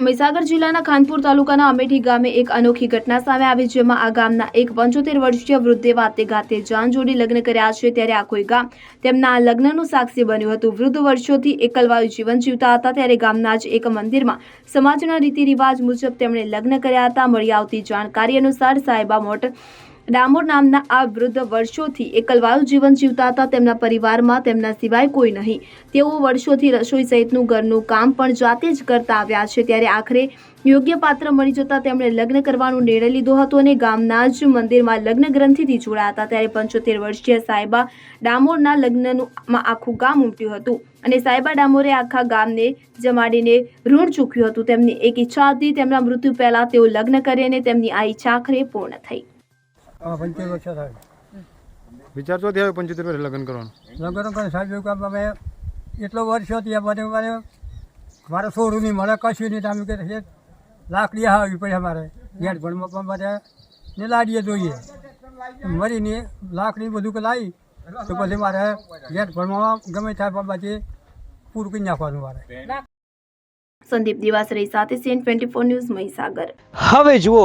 મહીસાગર જિલ્લાના ખાનપુર તાલુકાના અમેઠી ગામે એક અનોખી ઘટના સામે આવી જેમાં આ ગામના એક પંચોતેર વર્ષીય વૃદ્ધે વાતે ગાતે જાન જોડી લગ્ન કર્યા છે ત્યારે આખું ગામ તેમના લગ્નનું સાક્ષી બન્યું હતું. વૃદ્ધ વર્ષોથી એકલવાયું જીવન જીવતા હતા ત્યારે ગામના જ એક મંદિરમાં સમાજના રીતિ રિવાજ મુજબ તેમણે લગ્ન કર્યા હતા. મળી આવતી જાણકારી અનુસાર સાહેબા મોટ ડામોર નામના આ વૃદ્ધ વર્ષોથી એકલવાયું જીવન જીવતા હતા તેમના પરિવારમાં તેમના સિવાય કોઈ નહીં. તેઓ વર્ષોથી રસોઈ સહિતનું ઘરનું કામ પણ જાતે જ કરતા આવ્યા છે. ત્યારે આખરે યોગ્ય પાત્ર મળી જતાં તેમણે લગ્ન કરવાનો નિર્ણય લીધો હતો અને ગામના જ મંદિરમાં લગ્ન ગ્રંથિથી જોડાયા હતા. ત્યારે પંચોતેર વર્ષીય સાહેબા ડામોરના લગ્નનું આખું ગામ ઉમટ્યું હતું અને સાહેબા ડામોરે આખા ગામને જમાડીને ઋણ ચૂક્યું હતું. તેમની એક ઈચ્છા હતી તેમના મૃત્યુ પહેલાં તેઓ લગ્ન કરે અને તેમની આ ઈચ્છા આખરે પૂર્ણ થઈ. હા પંચોતેર વર્ષ થાય. વિચાર તો થયો પંચોતેર વર્ષે લગ્ન કરવાનું? લગ્ન કરે સાહેબ એવું કામ અમે એટલો વર્ષો થયા મને મારે મારે છોડું નહીં મળે કશું નહીં. તમે કે છે લાકડી આવી પડે અમારે ગેટ ભણવા પણ મારે ને લાડીએ જોઈએ. મરીને લાકડી બધું કે લાવી તો પછી મારે ગેટ ભણવામાં ગમે થાય પણ પછી પૂરું કરી નાખવાનું મારે. સંદીપ દિવાસરી સાથે CN twenty four news Mahisagar. હવે જુઓ